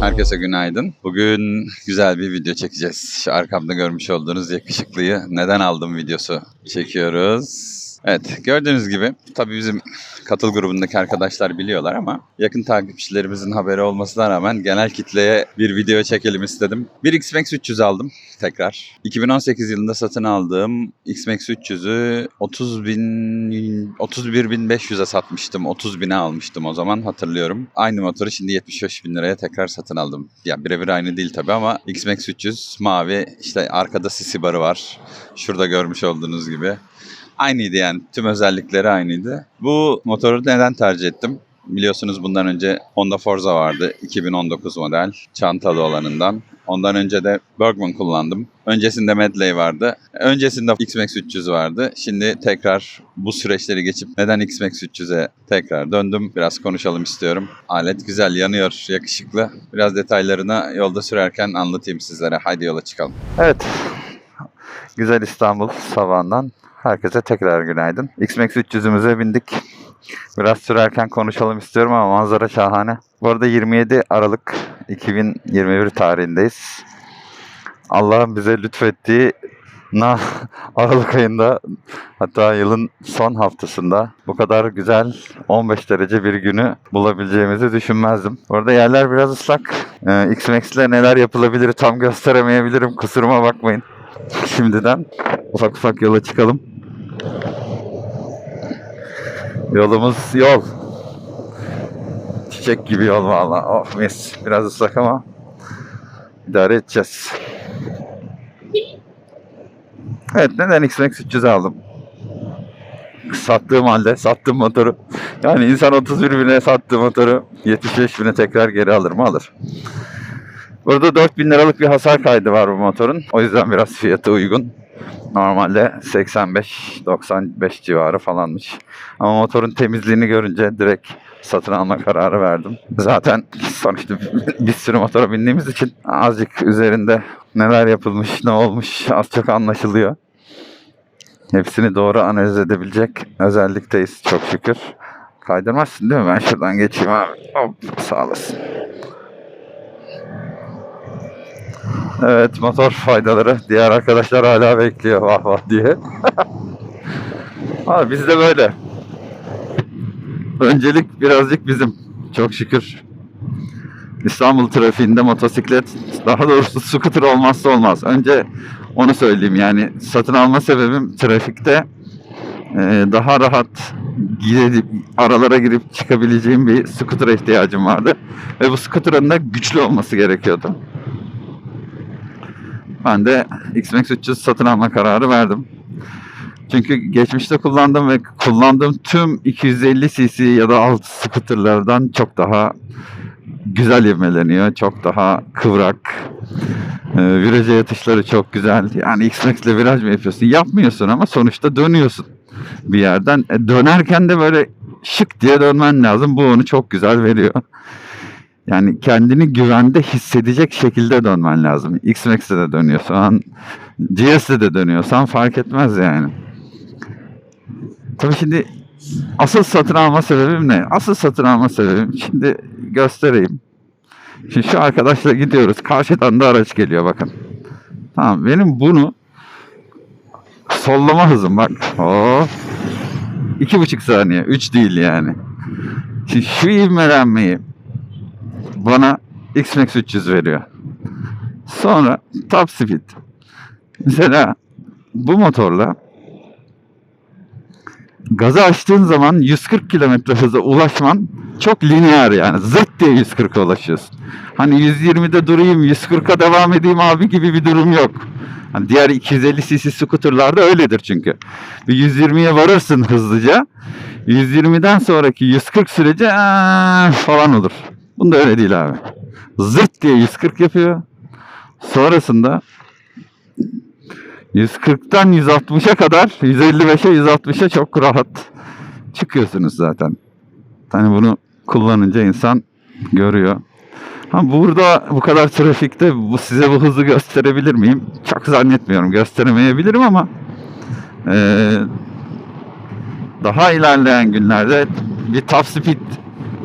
Herkese günaydın. Bugün güzel bir video çekeceğiz. Şu arkamda görmüş olduğunuz yakışıklıyı neden aldım videosu çekiyoruz. Evet gördüğünüz gibi tabii bizim katıl grubundaki arkadaşlar biliyorlar ama yakın takipçilerimizin haberi olmasına rağmen genel kitleye bir video çekelim istedim. Bir X-Max 300 aldım tekrar. 2018 yılında satın aldığım X-Max 300'ü 30 bin 31.500'e satmıştım. 30 bine almıştım o zaman hatırlıyorum. Aynı motoru şimdi 75 bin liraya tekrar satın aldım. Ya birebir aynı değil tabii ama X-Max 300 mavi işte arkada sisi barı var. Şurada görmüş olduğunuz gibi. Aynıydı yani. Tüm özellikleri aynıydı. Bu motoru neden tercih ettim? Biliyorsunuz bundan önce Honda Forza vardı. 2019 model. Çantalı olanından. Ondan önce de Bergman kullandım. Öncesinde Medley vardı. Öncesinde X-Max 300 vardı. Şimdi tekrar bu süreçleri geçip neden X-Max 300'e tekrar döndüm. Biraz konuşalım istiyorum. Alet güzel, yanıyor, yakışıklı. Biraz detaylarını yolda sürerken anlatayım sizlere. Haydi yola çıkalım. Evet. Güzel İstanbul sabahından herkese tekrar günaydın. X-Max 300'ümüze bindik. Biraz sürerken konuşalım istiyorum ama manzara şahane. Bu arada 27 Aralık 2021 tarihindeyiz. Allah'ın bize lütfettiği na Aralık ayında hatta yılın son haftasında bu kadar güzel 15 derece bir günü bulabileceğimizi düşünmezdim. Orada yerler biraz ıslak. Ee, X-Max ile neler yapılabilir tam gösteremeyebilirim. Kusuruma bakmayın. Şimdiden ufak ufak yola çıkalım. Yolumuz yol. Çiçek gibi yol valla. Oh mis. Biraz ıslak ama idare edeceğiz. Evet neden X-Max 300 aldım? Sattığım halde sattığım motoru yani insan 31 bine sattığı motoru 75 bine tekrar geri alır mı? Alır. Burada 4000 liralık bir hasar kaydı var bu motorun. O yüzden biraz fiyatı uygun. Normalde 85-95 civarı falanmış. Ama motorun temizliğini görünce direkt satın alma kararı verdim. Zaten sonuçta bir sürü motora bindiğimiz için azıcık üzerinde neler yapılmış, ne olmuş az çok anlaşılıyor. Hepsini doğru analiz edebilecek özellikteyiz çok şükür. Kaydırmazsın değil mi? Ben şuradan geçeyim abi. Hop, sağ olasın. Evet motor faydaları. Diğer arkadaşlar hala bekliyor vah vah diye. Abi bizde böyle. Öncelik birazcık bizim. Çok şükür. İstanbul trafiğinde motosiklet daha doğrusu scooter olmazsa olmaz. Önce onu söyleyeyim yani satın alma sebebim trafikte e, daha rahat gidip aralara girip çıkabileceğim bir scooter'a ihtiyacım vardı. Ve bu scooter'ın da güçlü olması gerekiyordu. Ben de X-Max 300 satın alma kararı verdim. Çünkü geçmişte kullandığım ve kullandığım tüm 250 cc ya da alt scooterlardan çok daha güzel ivmeleniyor. Çok daha kıvrak. Ee, viraja yatışları çok güzel. Yani X-Max ile viraj mı yapıyorsun? Yapmıyorsun ama sonuçta dönüyorsun bir yerden. E, dönerken de böyle şık diye dönmen lazım. Bu onu çok güzel veriyor. Yani kendini güvende hissedecek şekilde dönmen lazım. X-Max'te de dönüyorsan, GS'de de dönüyorsan fark etmez yani. Tabii şimdi asıl satın alma sebebim ne? Asıl satın alma sebebim şimdi göstereyim. Şimdi şu arkadaşla gidiyoruz. Karşıdan da araç geliyor bakın. Tamam benim bunu sollama hızım bak. Oh. İki buçuk saniye. Üç değil yani. Şimdi şu ivmelenmeyi bana X-Max 300 veriyor. Sonra top speed. Mesela bu motorla gazı açtığın zaman 140 km hıza ulaşman çok lineer yani. Zırt diye 140'a ulaşıyorsun. Hani 120'de durayım 140'a devam edeyim abi gibi bir durum yok. Hani diğer 250 cc scooterlarda öyledir çünkü. Bir 120'ye varırsın hızlıca. 120'den sonraki 140 sürece falan olur. Bunda öyle değil abi. Zırt diye 140 yapıyor. Sonrasında 140'tan 160'a kadar 155'e 160'a çok rahat çıkıyorsunuz zaten. Hani bunu kullanınca insan görüyor. Ha burada bu kadar trafikte bu size bu hızı gösterebilir miyim? Çok zannetmiyorum. Gösteremeyebilirim ama eee, daha ilerleyen günlerde bir top speed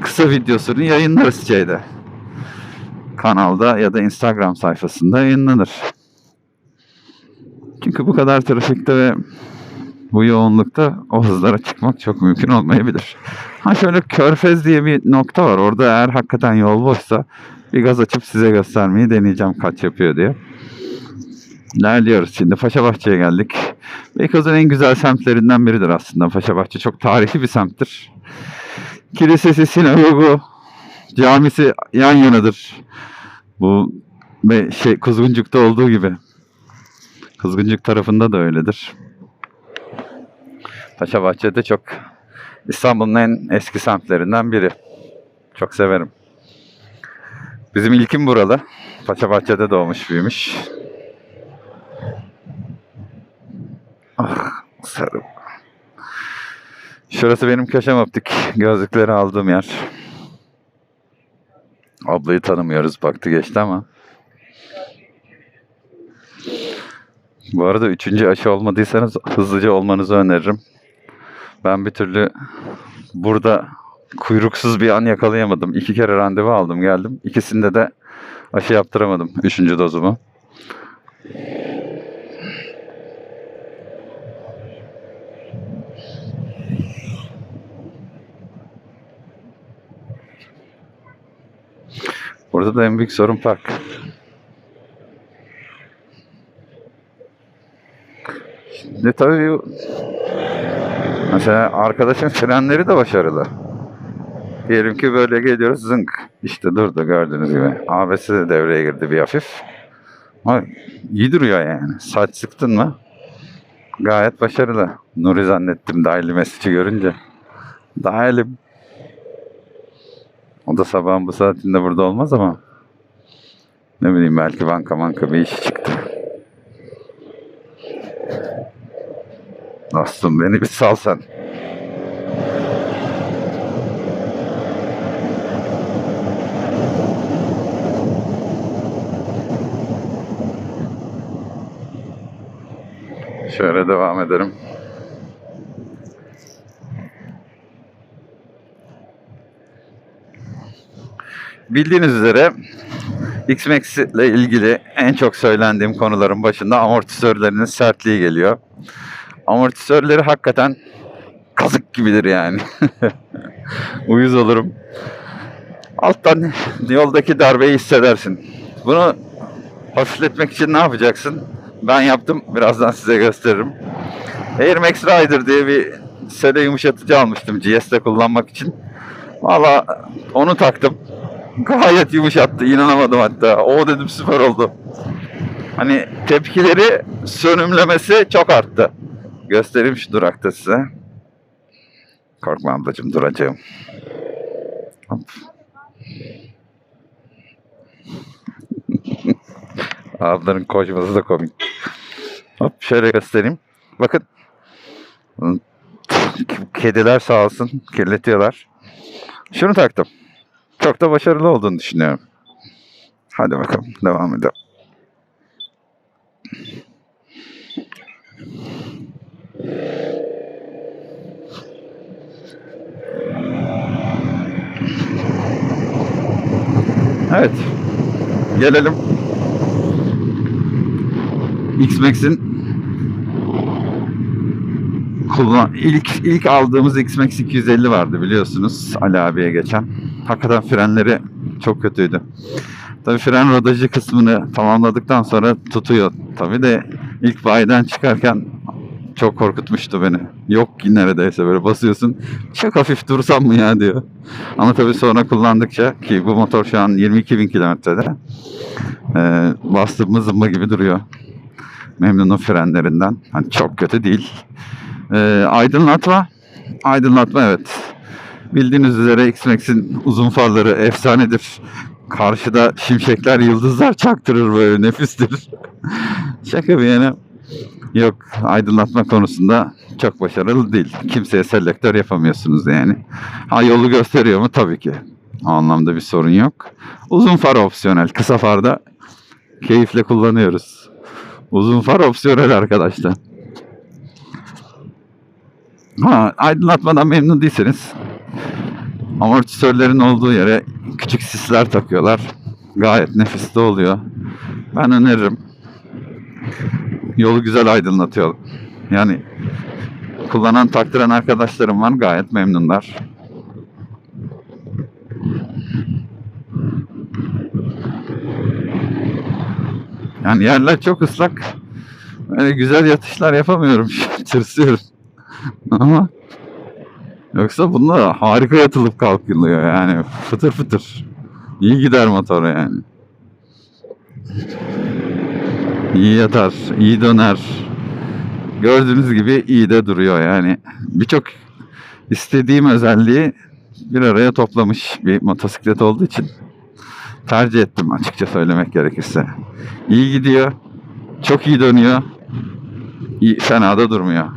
kısa videosunu yayınlarız şeyde. kanalda ya da Instagram sayfasında yayınlanır. Çünkü bu kadar trafikte ve bu yoğunlukta o hızlara çıkmak çok mümkün olmayabilir. Ha şöyle Körfez diye bir nokta var. Orada eğer hakikaten yol boşsa bir gaz açıp size göstermeyi deneyeceğim kaç yapıyor diye. İlerliyoruz şimdi. Paşabahçe'ye geldik. Beykoz'un en güzel semtlerinden biridir aslında. Paşabahçe çok tarihi bir semttir. Kilisesi, sinagogu, camisi yan yanadır. Bu ve şey Kuzguncuk'ta olduğu gibi. Kuzguncuk tarafında da öyledir. Paşabahçe'de çok İstanbul'un en eski semtlerinden biri. Çok severim. Bizim ilkim buralı. Paşabahçe'de doğmuş büyümüş. Ah sarım. Şurası benim köşem optik. Gözlükleri aldığım yer. Ablayı tanımıyoruz baktı geçti ama. Bu arada üçüncü aşı olmadıysanız hızlıca olmanızı öneririm. Ben bir türlü burada kuyruksuz bir an yakalayamadım. İki kere randevu aldım geldim. İkisinde de aşı yaptıramadım. Üçüncü dozumu. Burada da en büyük sorun park. Şimdi tabii mesela arkadaşın frenleri de başarılı. Diyelim ki böyle geliyoruz zınk. İşte durdu gördüğünüz gibi. ABS de devreye girdi bir hafif. Ama iyi duruyor yani. Saç sıktın mı? Gayet başarılı. Nuri zannettim dahili mesajı görünce. Dahilim. O da sabahın bu saatinde burada olmaz ama ne bileyim belki banka banka bir işi çıktı. Dostum beni bir sal sen. Şöyle devam ederim. Bildiğiniz üzere X-Max ile ilgili en çok söylendiğim konuların başında amortisörlerinin sertliği geliyor. Amortisörleri hakikaten kazık gibidir yani. Uyuz olurum. Alttan yoldaki darbeyi hissedersin. Bunu hafifletmek için ne yapacaksın? Ben yaptım. Birazdan size gösteririm. Air Max Rider diye bir sele yumuşatıcı almıştım GS'de kullanmak için. Valla onu taktım. Gayet yumuşattı. inanamadım hatta. O dedim süper oldu. Hani tepkileri sönümlemesi çok arttı. Göstereyim şu durakta size. Korkma ablacığım duracağım. Hop. Ablanın koşması da komik. Hop şöyle göstereyim. Bakın. Kediler sağ olsun kirletiyorlar. Şunu taktım. Çok da başarılı olduğunu düşünüyorum. Hadi bakalım devam edelim. Evet. Gelelim. X-Max'in kullan ilk ilk aldığımız X-Max 250 vardı biliyorsunuz Ali abiye geçen. Hakikaten frenleri çok kötüydü. Tabii fren rodajı kısmını tamamladıktan sonra tutuyor. Tabii de ilk bayiden çıkarken çok korkutmuştu beni. Yok ki neredeyse böyle basıyorsun. Çok hafif dursam mı ya diyor. Ama tabii sonra kullandıkça ki bu motor şu an 22 bin kilometrede. E, bastığımız zımba gibi duruyor. Memnunum frenlerinden. Hani çok kötü değil. E, aydınlatma. Aydınlatma evet. Bildiğiniz üzere X-Max'in uzun farları efsanedir. Karşıda şimşekler, yıldızlar çaktırır böyle nefistir. Şaka bir yana. Yok aydınlatma konusunda çok başarılı değil. Kimseye selektör yapamıyorsunuz yani. Ha yolu gösteriyor mu? Tabii ki. O anlamda bir sorun yok. Uzun far opsiyonel. Kısa farda keyifle kullanıyoruz. Uzun far opsiyonel arkadaşlar. Ha, aydınlatmadan memnun değilseniz amortisörlerin olduğu yere küçük sisler takıyorlar. Gayet nefis de oluyor. Ben öneririm. Yolu güzel aydınlatıyor. Yani kullanan takdiren arkadaşlarım var gayet memnunlar. Yani yerler çok ıslak. Böyle güzel yatışlar yapamıyorum. Tırsıyorum. Ama yoksa bunlar harika yatılıp kalkılıyor yani. Fıtır fıtır. İyi gider motor yani. İyi yatar, iyi döner. Gördüğünüz gibi iyi de duruyor yani. Birçok istediğim özelliği bir araya toplamış bir motosiklet olduğu için tercih ettim açıkça söylemek gerekirse. İyi gidiyor, çok iyi dönüyor, iyi, fena da durmuyor.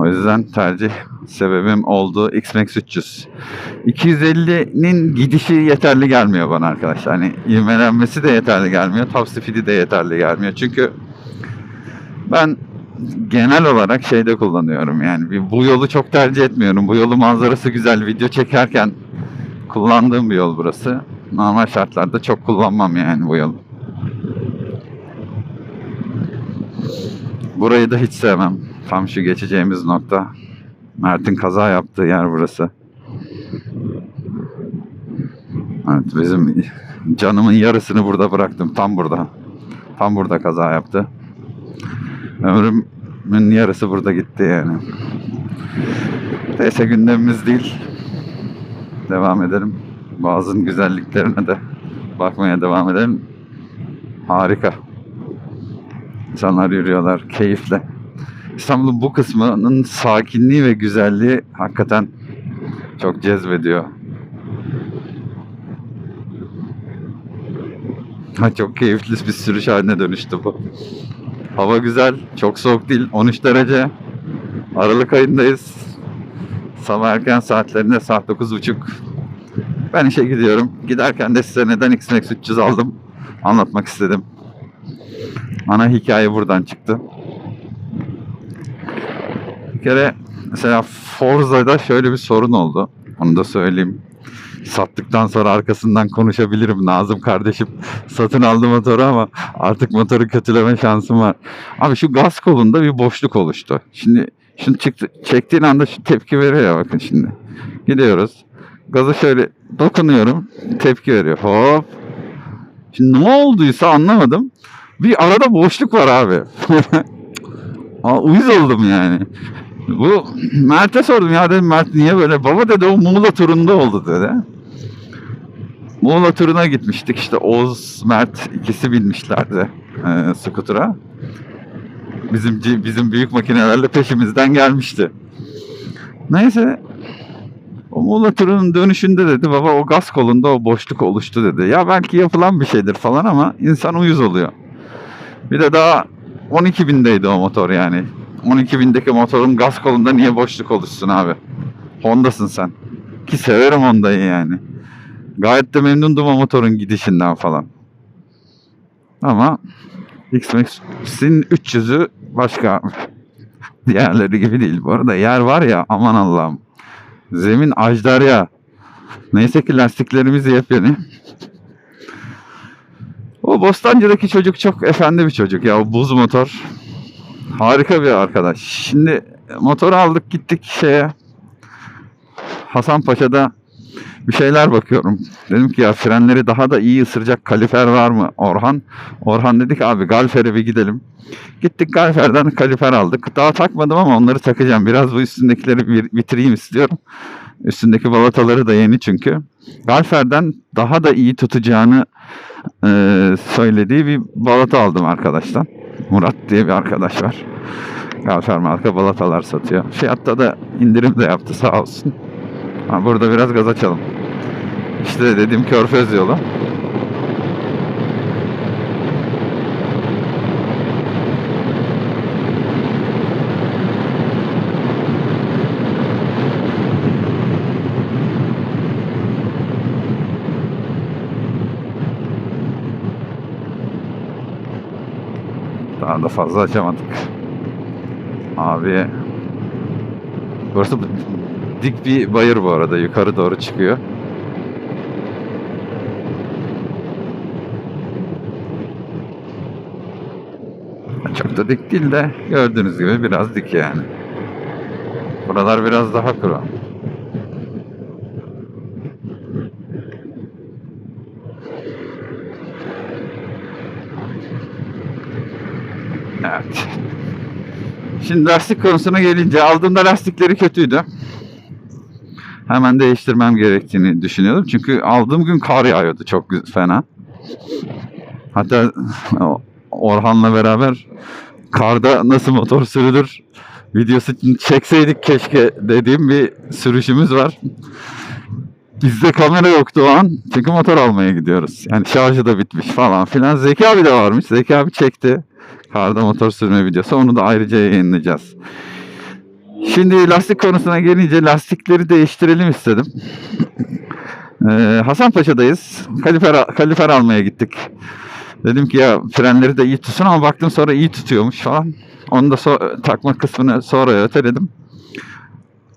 O yüzden tercih sebebim oldu X-Max 300. 250'nin gidişi yeterli gelmiyor bana arkadaşlar. Hani ivmelenmesi de yeterli gelmiyor. Top speed'i de yeterli gelmiyor. Çünkü ben genel olarak şeyde kullanıyorum. Yani bu yolu çok tercih etmiyorum. Bu yolu manzarası güzel. Video çekerken kullandığım bir yol burası. Normal şartlarda çok kullanmam yani bu yolu. Burayı da hiç sevmem. Tam şu geçeceğimiz nokta. Mert'in kaza yaptığı yer burası. Evet bizim canımın yarısını burada bıraktım. Tam burada. Tam burada kaza yaptı. Ömrümün yarısı burada gitti yani. Neyse gündemimiz değil. Devam edelim. Bazı güzelliklerine de bakmaya devam edelim. Harika. İnsanlar yürüyorlar keyifle. İstanbul'un bu kısmının sakinliği ve güzelliği hakikaten çok cezbediyor. Ha, çok keyifli bir sürüş haline dönüştü bu. Hava güzel, çok soğuk değil, 13 derece. Aralık ayındayız. Sabah erken saatlerinde saat 9.30. Ben işe gidiyorum. Giderken de size neden X-Max 300 aldım anlatmak istedim. Ana hikaye buradan çıktı. Bir kere mesela Forza'da şöyle bir sorun oldu. Onu da söyleyeyim. Sattıktan sonra arkasından konuşabilirim. Nazım kardeşim satın aldı motoru ama artık motoru kötüleme şansım var. Abi şu gaz kolunda bir boşluk oluştu. Şimdi şunu çıktı, çektiğin anda şu tepki veriyor ya bakın şimdi. Gidiyoruz. Gazı şöyle dokunuyorum. Tepki veriyor. Hop. Şimdi ne olduysa anlamadım. Bir arada boşluk var abi. Aa, uyuz oldum yani. Bu Mert'e sordum ya dedim Mert niye böyle? Baba dedi o Muğla turunda oldu dedi. Muğla turuna gitmiştik işte Oğuz, Mert ikisi binmişlerdi e, skutura. Bizim bizim büyük makinelerle peşimizden gelmişti. Neyse o Muğla turunun dönüşünde dedi baba o gaz kolunda o boşluk oluştu dedi. Ya belki yapılan bir şeydir falan ama insan uyuz oluyor. Bir de daha 12 bindeydi o motor yani. 12 bindeki motorun gaz kolunda niye boşluk oluşsun abi? Honda'sın sen. Ki severim Honda'yı yani. Gayet de memnundum o motorun gidişinden falan. Ama X-Max'in 300'ü başka. Diğerleri gibi değil. Bu arada yer var ya aman Allah'ım. Zemin ajdar ya. Neyse ki lastiklerimiz yepyeni. O Bostancı'daki çocuk çok efendi bir çocuk ya. O buz motor. Harika bir arkadaş. Şimdi motoru aldık gittik şeye. Hasanpaşa'da bir şeyler bakıyorum. Dedim ki ya frenleri daha da iyi ısıracak kalifer var mı Orhan? Orhan dedik abi Galfer'e bir gidelim. Gittik Galfer'den kalifer aldık. Daha takmadım ama onları takacağım. Biraz bu üstündekileri bir bitireyim istiyorum. Üstündeki balataları da yeni çünkü. Galfer'den daha da iyi tutacağını e, söylediği bir balata aldım arkadaştan. Murat diye bir arkadaş var. Galfer marka balatalar satıyor. Fiyatta da indirim de yaptı sağ olsun. Ha, burada biraz gaz açalım. İşte dediğim körfez yolu. anda fazla açamadık. Abi burası dik bir bayır bu arada yukarı doğru çıkıyor. Çok da dik değil de gördüğünüz gibi biraz dik yani. Buralar biraz daha kuru. Şimdi lastik konusuna gelince aldığımda lastikleri kötüydü. Hemen değiştirmem gerektiğini düşünüyordum. Çünkü aldığım gün kar yağıyordu çok fena. Hatta Orhan'la beraber karda nasıl motor sürülür videosu çekseydik keşke dediğim bir sürüşümüz var. Bizde kamera yoktu o an. Çünkü motor almaya gidiyoruz. Yani şarjı da bitmiş falan filan. Zeki abi de varmış. Zeki abi çekti. Karda motor sürme videosu. Onu da ayrıca yayınlayacağız. Şimdi lastik konusuna gelince lastikleri değiştirelim istedim. Ee, Hasanpaşa'dayız. Kalifer, kalifer almaya gittik. Dedim ki ya frenleri de iyi tutsun ama baktım sonra iyi tutuyormuş falan. Onu da so- takma kısmını sonra öteledim.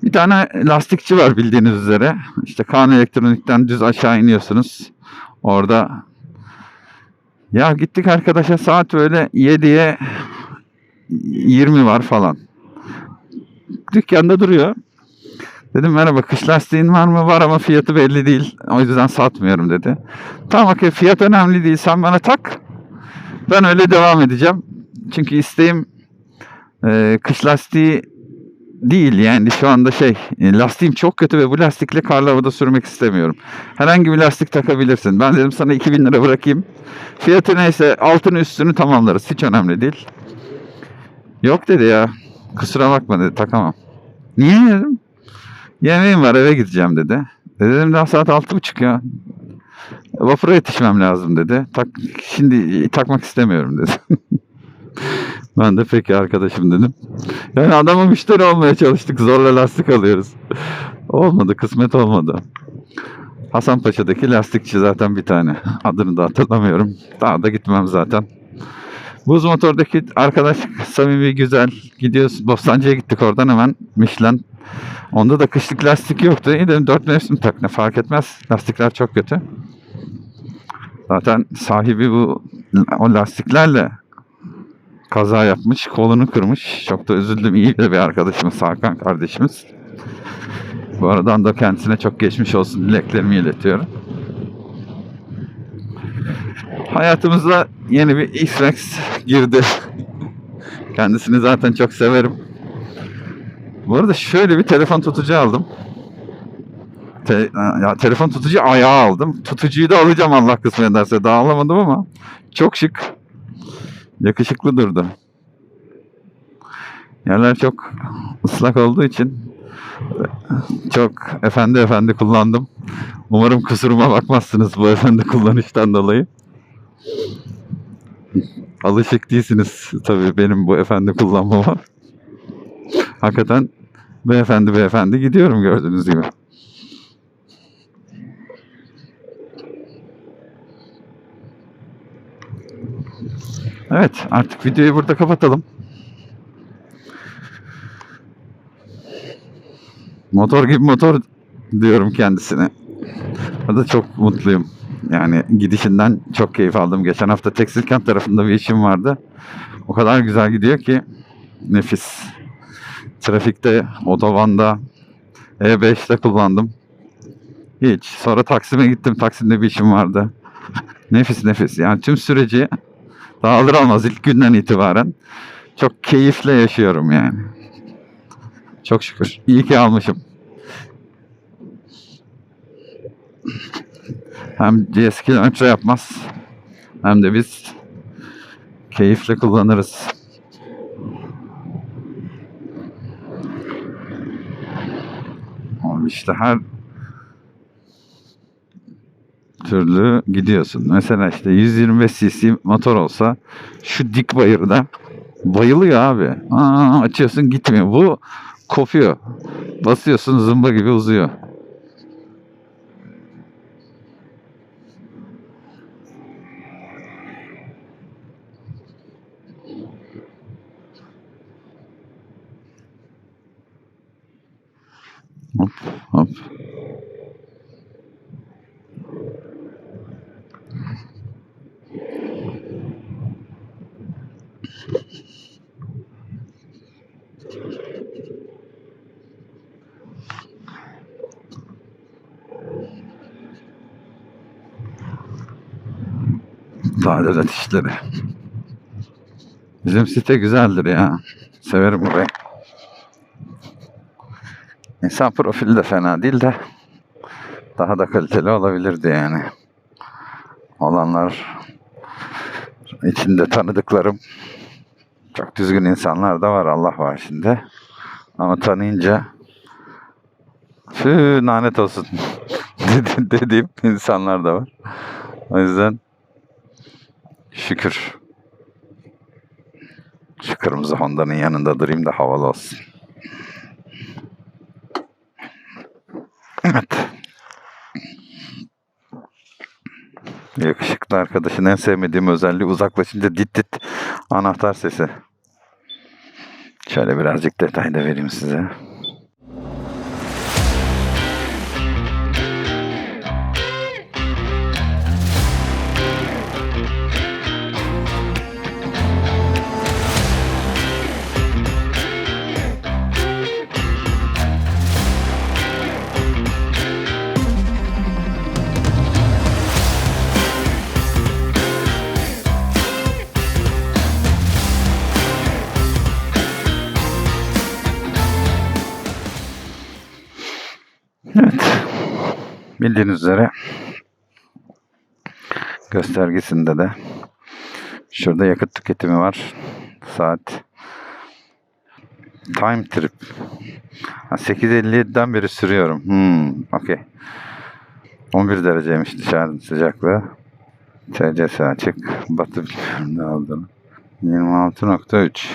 Bir tane lastikçi var bildiğiniz üzere. İşte Kaan Elektronik'ten düz aşağı iniyorsunuz. Orada ya gittik arkadaşa saat böyle 7'ye 20 var falan. Dükkanda duruyor. Dedim merhaba kış lastiğin var mı? Var ama fiyatı belli değil. O yüzden satmıyorum dedi. Tamam okey fiyat önemli değil. Sen bana tak. Ben öyle devam edeceğim. Çünkü isteğim e, kış lastiği değil yani şu anda şey e, lastiğim çok kötü ve bu lastikle karlı havada sürmek istemiyorum. Herhangi bir lastik takabilirsin. Ben dedim sana 2000 lira bırakayım. Fiyatı neyse altını üstünü tamamlarız. Hiç önemli değil. Yok dedi ya. Kusura bakma dedi takamam. Niye dedim. Yemeğim var eve gideceğim dedi. E dedim daha saat altı buçuk ya. Vapura yetişmem lazım dedi. Tak, şimdi takmak istemiyorum dedi. ben de peki arkadaşım dedim. Yani adama müşteri olmaya çalıştık. Zorla lastik alıyoruz. Olmadı. Kısmet olmadı. Hasanpaşa'daki lastikçi zaten bir tane. Adını da hatırlamıyorum. Daha da gitmem zaten. Buz motordaki arkadaş samimi güzel. Gidiyoruz. Bostancı'ya gittik oradan hemen Michelin. Onda da kışlık lastik yoktu. İyi dedim dört mevsim tak ne fark etmez. Lastikler çok kötü. Zaten sahibi bu o lastiklerle kaza yapmış. Kolunu kırmış. Çok da üzüldüm. İyi bir arkadaşımız Hakan kardeşimiz. Bu aradan da kendisine çok geçmiş olsun dileklerimi iletiyorum. Hayatımıza yeni bir X-Rex girdi. Kendisini zaten çok severim. Bu arada şöyle bir telefon tutucu aldım. Te- ya telefon tutucu ayağı aldım. Tutucuyu da alacağım Allah kısmet ederse. Daha alamadım ama çok şık. Yakışıklı durdu. Yerler çok ıslak olduğu için çok efendi efendi kullandım. Umarım kusuruma bakmazsınız bu efendi kullanıştan dolayı. Alışık değilsiniz tabii benim bu efendi kullanmama. Hakikaten beyefendi beyefendi gidiyorum gördüğünüz gibi. Evet artık videoyu burada kapatalım. Motor gibi motor diyorum kendisine. O da çok mutluyum. Yani gidişinden çok keyif aldım. Geçen hafta Tekstilkent tarafında bir işim vardı. O kadar güzel gidiyor ki nefis. Trafikte, otobanda, E5'te kullandım. Hiç. Sonra Taksim'e gittim. Taksim'de bir işim vardı. Nefis nefis. Yani tüm süreci daha alır almaz ilk günden itibaren çok keyifle yaşıyorum yani. Çok şükür. İyi ki almışım. Hem GS kilometre yapmaz hem de biz keyifle kullanırız. Oğlum işte her türlü gidiyorsun. Mesela işte 125 cc motor olsa şu dik bayırda bayılıyor abi. Aa, açıyorsun gitmiyor. Bu kopuyor. Basıyorsun zımba gibi uzuyor. Hop hop. Tadilat işleri. Bizim site güzeldir ya. Severim burayı. İnsan profili de fena değil de daha da kaliteli olabilirdi yani. Olanlar içinde tanıdıklarım çok düzgün insanlar da var Allah var şimdi. Ama tanıyınca Tüh lanet olsun dedi- dediğim insanlar da var. O yüzden şükür. Şu kırmızı Honda'nın yanında durayım da havalı olsun. Evet. Yakışıklı arkadaşın en sevmediğim özelliği uzaklaşınca dit dit anahtar sesi. Şöyle birazcık detay da vereyim size. Bildiğiniz üzere göstergesinde de şurada yakıt tüketimi var. Saat time trip. Ha, 8.57'den beri sürüyorum. Hmm, okey. 11 dereceymiş dışarının sıcaklığı. TCS açık. Batı bilmiyorum ne olduğunu. 26.3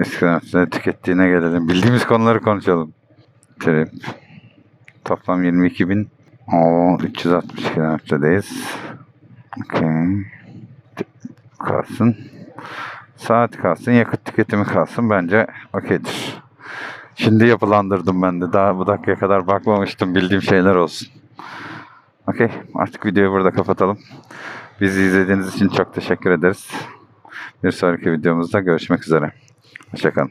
Eskiden tükettiğine gelelim. Bildiğimiz konuları konuşalım. Trip. Toplam 22 bin. O 360 kilometredeyiz. Okey. Kalsın. Saat kalsın, yakıt tüketimi kalsın. Bence okeydir. Şimdi yapılandırdım ben de. Daha bu dakikaya kadar bakmamıştım. Bildiğim şeyler olsun. Okey. Artık videoyu burada kapatalım. Bizi izlediğiniz için çok teşekkür ederiz. Bir sonraki videomuzda görüşmek üzere. Hoşçakalın.